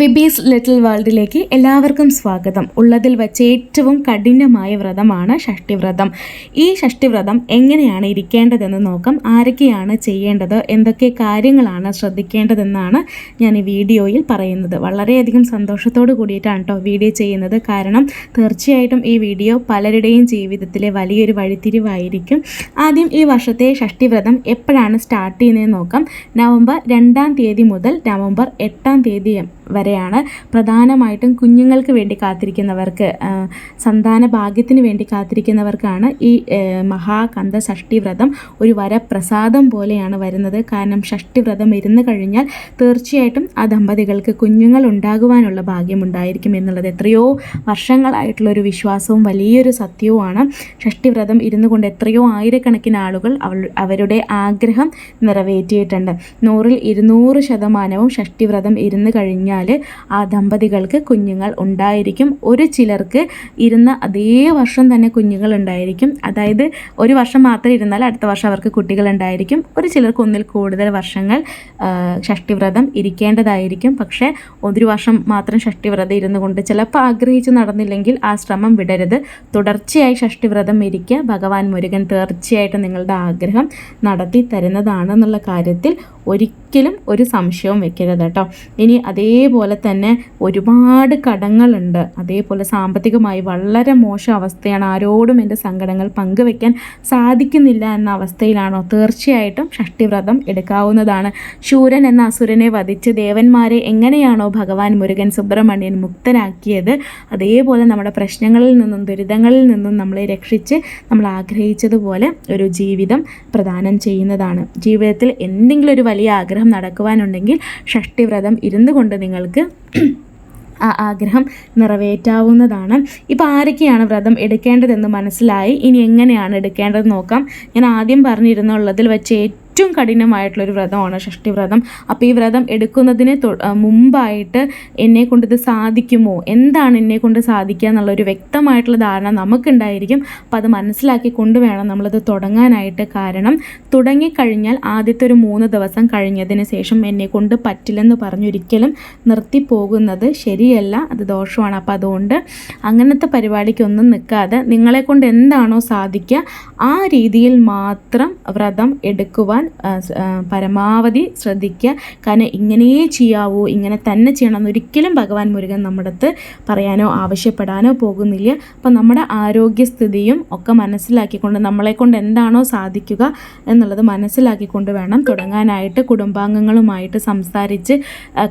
വിബീസ് little വേൾഡിലേക്ക് എല്ലാവർക്കും സ്വാഗതം. ഉള്ളതിൽ വെച്ച് ഏറ്റവും കഠിനമായ വ്രതമാണ് ഷഷ്ടിവ്രതം. ഈ ഷഷ്ടിവ്രതം എങ്ങനെയാണ് ഇരിക്കേണ്ടതെന്ന് നോക്കാം. ആരൊക്കെയാണ് ചെയ്യേണ്ടത്? എന്തൊക്കെ കാര്യങ്ങളാണ് ശ്രദ്ധിക്കേണ്ടതെന്നാണ് ഞാൻ ഈ വീഡിയോയിൽ പറയുന്നത്. വളരെയധികം സന്തോഷത്തോട് കൂടിയിട്ടാണ് കേട്ടോ വീഡിയോ ചെയ്യുന്നത്. കാരണം തീർച്ചയായിട്ടും ഈ വീഡിയോ പലരുടെയും ജീവിതത്തിലെ വലിയൊരു വഴിത്തിരിവായിരിക്കും. ആദ്യം ഈ വർഷത്തെ ഷഷ്ടിവ്രതം എപ്പോഴാണ് സ്റ്റാർട്ട് ചെയ്യുന്നതെന്ന് നോക്കാം. നവംബർ രണ്ടാം തീയതി മുതൽ നവംബർ എട്ടാം തീയതി വരെയാണ് പ്രധാനമായിട്ടും കുഞ്ഞുങ്ങൾക്ക് വേണ്ടി കാത്തിരിക്കുന്നവർക്ക് സന്താന ഭാഗ്യത്തിന് വേണ്ടി കാത്തിരിക്കുന്നവർക്കാണ് ഈ മഹാകന്ദ ഷഷ്ടി വ്രതം ഒരു വരപ്രസാദം പോലെയാണ് വരുന്നത്. കാരണം ഷഷ്ടി വ്രതം ഇരുന്ന് കഴിഞ്ഞാൽ തീർച്ചയായിട്ടും ആ ദമ്പതികൾക്ക് കുഞ്ഞുങ്ങൾ ഉണ്ടാകുവാനുള്ള ഭാഗ്യമുണ്ടായിരിക്കും എന്നുള്ളത്. എത്രയോ വർഷങ്ങളായിട്ടുള്ള ഒരു വിശ്വാസവും വലിയൊരു സത്യവുമാണ്. ഷഷ്ടി വ്രതം ഇരുന്നു കൊണ്ട് എത്രയോ ആയിരക്കണക്കിന് ആളുകൾ അവൾ അവരുടെ ആഗ്രഹം നിറവേറ്റിയിട്ടുണ്ട്. നൂറിൽ ഇരുന്നൂറ് ശതമാനവും ഷഷ്ടി വ്രതം ഇരുന്ന് കഴിഞ്ഞാൽ ആ ദമ്പതികൾക്ക് കുഞ്ഞുങ്ങൾ ഉണ്ടായിരിക്കും. ഒരു ചിലർക്ക് ഇരുന്ന അതേ വർഷം തന്നെ കുഞ്ഞുങ്ങൾ ഉണ്ടായിരിക്കും. അതായത് ഒരു വർഷം മാത്രം ഇരുന്നാൽ അടുത്ത വർഷം അവർക്ക് കുട്ടികൾ ഉണ്ടായിരിക്കും. ഒരു ചിലർക്ക് ഒന്നിൽ കൂടുതൽ വർഷങ്ങൾ ഷഷ്ടിവ്രതം ഇരിക്കേണ്ടതായിരിക്കും. പക്ഷേ ഒരു വർഷം മാത്രം ഷഷ്ടിവ്രതം ഇരുന്നു കൊണ്ട് ചിലപ്പോൾ ആഗ്രഹിച്ച് നടന്നില്ലെങ്കിൽ ആ ശ്രമം വിടരുത്. തുടർച്ചയായി ഷഷ്ടിവ്രതം ഇരിക്കുക ഭഗവാൻ മുരുകൻ തീർച്ചയായിട്ടും നിങ്ങളുടെ ആഗ്രഹം നടത്തി തരുന്നതാണെന്നുള്ള കാര്യത്തിൽ ഒരിക്കലും ഒരു സംശയവും വെക്കരുത് കേട്ടോ. ഇനി അതേപോലെ തന്നെ ഒരുപാട് കടങ്ങളുണ്ട്. അതേപോലെ സാമ്പത്തികമായി വളരെ മോശം അവസ്ഥയാണ്. ആരോടും എന്റെ സങ്കടങ്ങൾ പങ്കുവെക്കാൻ സാധിക്കുന്നില്ല എന്ന അവസ്ഥയിലാണോ? തീർച്ചയായിട്ടും ഷഷ്ടിവ്രതം എടുക്കാവുന്നതാണ്. ശൂരൻ എന്ന അസുരനെ വധിച്ച് ദേവന്മാരെ എങ്ങനെയാണോ ഭഗവാൻ മുരുകൻ സുബ്രഹ്മണ്യൻ മുക്തനാക്കിയത് അതേപോലെ നമ്മുടെ പ്രശ്നങ്ങളിൽ നിന്നും ദുരിതങ്ങളിൽ നിന്നും നമ്മളെ രക്ഷിച്ച് നമ്മൾ ആഗ്രഹിച്ചതുപോലെ ഒരു ജീവിതം പ്രദാനം ചെയ്യുന്നതാണ്. ജീവിതത്തിൽ എന്തെങ്കിലും ഒരു വലിയ ആഗ്രഹം നടക്കുവാനുണ്ടെങ്കിൽ ഷഷ്ടിവ്രതം ഇരുന്നു കൊണ്ട് നിങ്ങൾക്ക് ആ ആഗ്രഹം നിറവേറ്റാവുന്നതാണ്. ഇപ്പോൾ ആരൊക്കെയാണ് വ്രതം എടുക്കേണ്ടതെന്ന് മനസ്സിലായി. ഇനി എങ്ങനെയാണ് എടുക്കേണ്ടത് നോക്കാം. ഞാൻ ആദ്യം പറഞ്ഞിരുന്നുള്ളതിൽ വെച്ച് ഏറ്റവും കഠിനമായിട്ടുള്ളൊരു വ്രതമാണ് ഷഷ്ടി വ്രതം. അപ്പോൾ ഈ വ്രതം എടുക്കുന്നതിന് മുമ്പായിട്ട് എന്നെ കൊണ്ട് ഇത് സാധിക്കുമോ? എന്താണ് എന്നെ കൊണ്ട് സാധിക്കുക എന്നുള്ളൊരു വ്യക്തമായിട്ടുള്ള ധാരണ നമുക്കുണ്ടായിരിക്കും. അപ്പോൾ അത് മനസ്സിലാക്കി കൊണ്ട് വേണം നമ്മളിത് തുടങ്ങാനായിട്ട് കാരണം തുടങ്ങിക്കഴിഞ്ഞാൽ ആദ്യത്തെ ഒരു മൂന്ന് ദിവസം കഴിഞ്ഞതിന് ശേഷം എന്നെ കൊണ്ട് പറ്റില്ലെന്ന് പറഞ്ഞൊരിക്കലും നിർത്തിപ്പോകുന്നത് ശരിയല്ല. അത് ദോഷമാണ്. അപ്പോൾ അതുകൊണ്ട് അങ്ങനത്തെ പരിപാടിക്കൊന്നും നിൽക്കാതെ നിങ്ങളെ കൊണ്ട് എന്താണോ സാധിക്കുക ആ രീതിയിൽ മാത്രം വ്രതം എടുക്കുവാൻ ആ, പരമാവധി ശ്രദ്ധിക്കുക. കാരണം ഇങ്ങനെയേ ചെയ്യാവൂ ഇങ്ങനെ തന്നെ ചെയ്യണം എന്നൊരിക്കലും ഭഗവാൻ മുരുകൻ നമ്മുടെ അടുത്ത് പറയാനോ ആവശ്യപ്പെടാനോ പോകുന്നില്ല. അപ്പം നമ്മുടെ ആരോഗ്യസ്ഥിതിയും ഒക്കെ മനസ്സിലാക്കിക്കൊണ്ട് നമ്മളെ കൊണ്ട് എന്താണോ സാധിക്കുക എന്നുള്ളത് മനസ്സിലാക്കിക്കൊണ്ട് വേണം തുടങ്ങാനായിട്ട് കുടുംബാംഗങ്ങളുമായിട്ട് സംസാരിച്ച്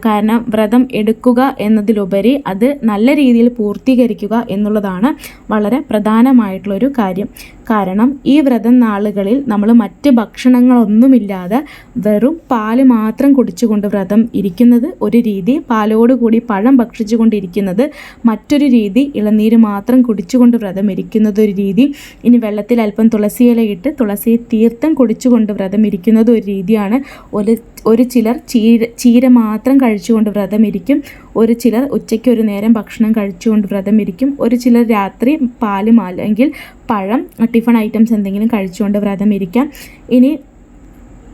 കാരണം വ്രതം എടുക്കുക എന്നതിലുപരി അത് നല്ല രീതിയിൽ പൂർത്തീകരിക്കുക എന്നുള്ളതാണ് വളരെ പ്രധാനമായിട്ടുള്ളൊരു കാര്യം. കാരണം ഈ വ്രതം നാളുകളിൽ നമ്മൾ മറ്റ് ഭക്ഷണങ്ങളൊന്നുമില്ലാതെ വെറും പാൽ മാത്രം കുടിച്ചുകൊണ്ട് വ്രതം ഇരിക്കുന്നത് ഒരു രീതി പാലോടുകൂടി പഴം ഭക്ഷിച്ചുകൊണ്ടിരിക്കുന്നത് മറ്റൊരു രീതി ഇളനീര് മാത്രം കുടിച്ചുകൊണ്ട് വ്രതം ഇരിക്കുന്നത് ഒരു രീതി ഇനി വെള്ളത്തിൽ അല്പം തുളസിയിലയിട്ട് തുളസി തീർത്ഥം കുടിച്ചുകൊണ്ട് വ്രതം ഇരിക്കുന്നത് ഒരു രീതിയാണ്. ഒരു ഒരു ചിലർ ചീര ചീര മാത്രം കഴിച്ചുകൊണ്ട് വ്രതം ഇരിക്കും ഒരു ചിലർ ഉച്ചയ്ക്ക് ഒരു നേരം ഭക്ഷണം കഴിച്ചുകൊണ്ട് വ്രതം ഇരിക്കും ഒരു ചിലർ രാത്രി പാലും അല്ലെങ്കിൽ പഴം ടിഫൺ ഐറ്റംസ് എന്തെങ്കിലും കഴിച്ചുകൊണ്ട് വ്രതം ഇരിക്കാം. ഇനി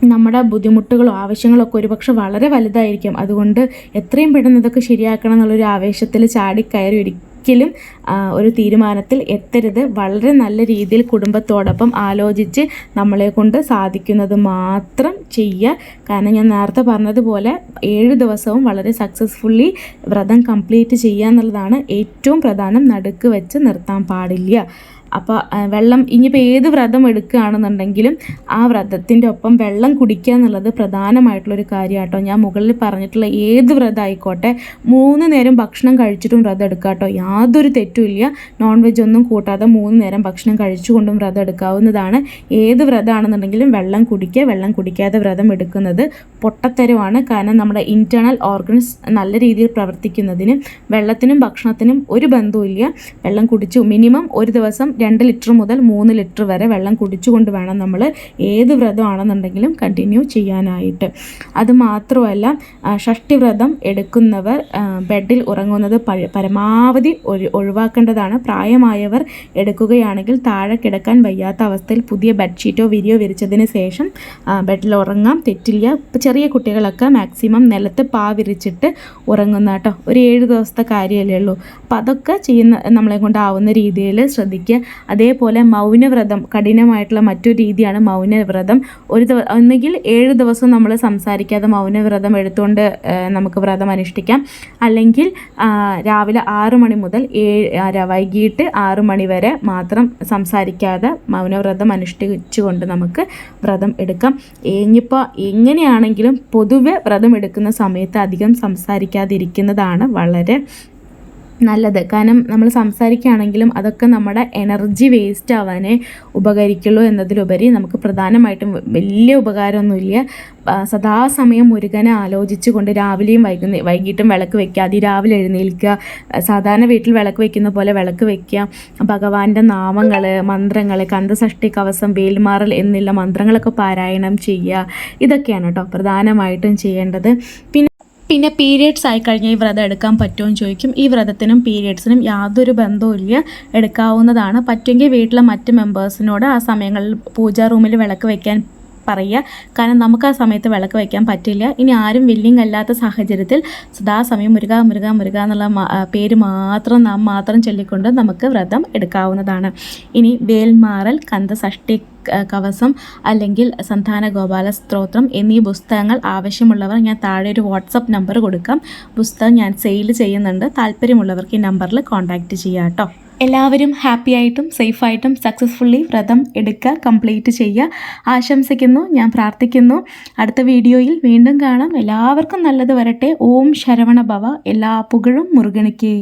നമ്മുടെ ബുദ്ധിമുട്ടുകളോ ആവശ്യങ്ങളൊക്കെ ഒരുപക്ഷെ വളരെ വലുതായിരിക്കും. അതുകൊണ്ട് എത്രയും പെട്ടെന്ന് ഇതൊക്കെ ശരിയാക്കണം എന്നുള്ളൊരു ആവേശത്തിൽ ചാടിക്കയറി ഒരിക്കലും ഒരു തീരുമാനത്തിൽ എത്തരുത്. വളരെ നല്ല രീതിയിൽ കുടുംബത്തോടൊപ്പം ആലോചിച്ച് നമ്മളെ കൊണ്ട് സാധിക്കുന്നത് മാത്രം ചെയ്യുക. കാരണം ഞാൻ നേരത്തെ പറഞ്ഞതുപോലെ ഏഴ് ദിവസവും വളരെ സക്സസ്ഫുള്ളി വ്രതം കംപ്ലീറ്റ് ചെയ്യുക എന്നുള്ളതാണ് ഏറ്റവും പ്രധാനം. നടുക്ക് വെച്ച് നിർത്താൻ പാടില്ല. അപ്പോൾ വെള്ളം ഇനിയിപ്പോൾ ഏത് വ്രതം എടുക്കുകയാണെന്നുണ്ടെങ്കിലും ആ വ്രതത്തിന്റെ ഒപ്പം വെള്ളം കുടിക്കുക എന്നുള്ളത് പ്രധാനമായിട്ടുള്ളൊരു കാര്യമാട്ടോ ഞാൻ മുകളിൽ പറഞ്ഞിട്ടുള്ള ഏത് വ്രതം ആയിക്കോട്ടെ മൂന്ന് നേരം ഭക്ഷണം കഴിച്ചിട്ടും വ്രതം എടുക്കുക കേട്ടോ യാതൊരു തെറ്റുമില്ല. നോൺ വെജ് ഒന്നും കൂട്ടാതെ മൂന്ന് നേരം ഭക്ഷണം കഴിച്ചുകൊണ്ടും വ്രതം എടുക്കാവുന്നതാണ്. ഏത് വ്രതമാണെന്നുണ്ടെങ്കിലും വെള്ളം കുടിക്കുക വെള്ളം കുടിക്കാതെ വ്രതം എടുക്കുന്നത് പൊട്ടത്തരമാണ്. കാരണം നമ്മുടെ ഇന്റേർണൽ ഓർഗൻസ് നല്ല രീതിയിൽ പ്രവർത്തിക്കുന്നതിന് വെള്ളത്തിനും ഭക്ഷണത്തിനും ഒരു ബന്ധവുമില്ല. വെള്ളം കുടിച്ചു മിനിമം ഒരു ദിവസം രണ്ട് ലിറ്റർ മുതൽ മൂന്ന് ലിറ്റർ വരെ വെള്ളം കുടിച്ചുകൊണ്ട് വേണം നമ്മൾ ഏത് വ്രതമാണെന്നുണ്ടെങ്കിലും കണ്ടിന്യൂ ചെയ്യാനായിട്ട്. അത് മാത്രമല്ല ഷഷ്ടിവ്രതം എടുക്കുന്നവർ ബെഡിൽ ഉറങ്ങുന്നത് പരമാവധി ഒഴി- ഒഴിവാക്കേണ്ടതാണ്. പ്രായമായവർ എടുക്കുകയാണെങ്കിൽ താഴെ കിടക്കാൻ വയ്യാത്ത അവസ്ഥയിൽ പുതിയ ബെഡ്ഷീറ്റോ വിരിയോ വിരിച്ചതിന് ശേഷം ബെഡിൽ ഉറങ്ങാം. തെറ്റില്ല. ചെറിയ കുട്ടികളൊക്കെ മാക്സിമം നിലത്ത് പാ വിരിച്ചിട്ട് ഉറങ്ങുന്ന കേട്ടോ. ഒരു ഏഴ് ദിവസത്തെ കാര്യമല്ലേ ഉള്ളൂ. അപ്പം അതൊക്കെ ചെയ്യുന്ന നമ്മളെ കൊണ്ടാവുന്ന രീതിയിൽ ശ്രദ്ധിക്കുക. അതേപോലെ മൗനവ്രതം കഠിനമായിട്ടുള്ള മറ്റൊരു രീതിയാണ് മൗനവ്രതം. ഒരു ഒന്നുകിൽ ഏഴ് ദിവസം നമ്മൾ സംസാരിക്കാതെ മൗനവ്രതം എടുത്തുകൊണ്ട് നമുക്ക് വ്രതം അനുഷ്ഠിക്കാം. അല്ലെങ്കിൽ രാവിലെ ആറ് മണി മുതൽ ഏഴ് വൈകിട്ട് ആറ് മണി വരെ മാത്രം സംസാരിക്കാതെ മൗനവ്രതം അനുഷ്ഠിച്ചുകൊണ്ട് നമുക്ക് വ്രതം എടുക്കാം. ഇനിയിപ്പോൾ എങ്ങനെയാണെങ്കിലും പൊതുവെ വ്രതം എടുക്കുന്ന സമയത്ത് അധികം സംസാരിക്കാതിരിക്കുന്നതാണ് വളരെ നല്ലത്. കാരണം നമ്മൾ സംസാരിക്കുകയാണെങ്കിലും അതൊക്കെ നമ്മുടെ എനർജി വേസ്റ്റ് ആവാനേ ഉപകരിക്കുള്ളൂ എന്നതിലുപരി നമുക്ക് പ്രധാനമായിട്ടും വലിയ ഉപകാരമൊന്നുമില്ല. സദാസമയം മുരുകനെ ആലോചിച്ചുകൊണ്ട് രാവിലെയും വൈകുന്നേ വൈകിട്ടും വിളക്ക് വയ്ക്കുക അതിരാവിലെ എഴുന്നേൽക്കുക സാധാരണ വീട്ടിൽ വിളക്ക് വയ്ക്കുന്ന പോലെ വിളക്ക് വയ്ക്കുക ഭഗവാന്റെ നാമങ്ങൾ മന്ത്രങ്ങൾ കന്തസഷ്ടി കവസം വേൽമാറൽ എന്നുള്ള മന്ത്രങ്ങളൊക്കെ പാരായണം ചെയ്യുക ഇതൊക്കെയാണ് കേട്ടോ പ്രധാനമായിട്ടും ചെയ്യേണ്ടത്. പിന്നെ പിന്നെ പീരിയഡ്സ് ആയി കഴിഞ്ഞാൽ ഈ വ്രതം എടുക്കാൻ പറ്റുമോ എന്ന് ചോദിക്കും. ഈ വ്രതത്തിനും പീരിയഡ്സിനും യാതൊരു ബന്ധവുമില്ല എടുക്കാവുന്നതാണ്. പറ്റുമെങ്കിൽ വീട്ടിലെ മറ്റ് മെമ്പേഴ്സിനോട് ആ സമയങ്ങളിൽ പൂജാ റൂമിൽ വിളക്ക് വെക്കാൻ പറയുക. കാരണം നമുക്ക് ആ സമയത്ത് വിളക്ക് വയ്ക്കാൻ പറ്റില്ല. ഇനി ആരും വില്ലിങ് അല്ലാത്ത സാഹചര്യത്തിൽ സദാസമയം മുരുക മുരുക മുരുക എന്നുള്ള പേര് മാത്രം നാം മാത്രം ചൊല്ലിക്കൊണ്ട് നമുക്ക് വ്രതം എടുക്കാവുന്നതാണ്. ഇനി വേൽമാറൽ കന്തസഷ്ടി കവസം അല്ലെങ്കിൽ സന്താന ഗോപാല സ്ത്രോത്രം എന്നീ പുസ്തകങ്ങൾ ആവശ്യമുള്ളവർ ഞാൻ താഴെ ഒരു വാട്സപ്പ് നമ്പർ കൊടുക്കാം. പുസ്തകം ഞാൻ സെയിൽ ചെയ്യുന്നുണ്ട്. താല്പര്യമുള്ളവർക്ക് ഈ നമ്പറിൽ കോൺടാക്റ്റ് ചെയ്യാം കേട്ടോ. എല്ലാവരും ഹാപ്പി ആയിട്ടും സേഫായിട്ടും സക്സസ്ഫുള്ളി വ്രതം എടുക്കുക കംപ്ലീറ്റ് ചെയ്യുക. ആശംസിക്കുന്നു ഞാൻ പ്രാർത്ഥിക്കുന്നു. അടുത്ത വീഡിയോയിൽ വീണ്ടും കാണാം. എല്ലാവർക്കും നല്ലത് വരട്ടെ. ഓം ശരവണ ഭവ. എല്ലാ പുകഴും മുരുകണിക്ക്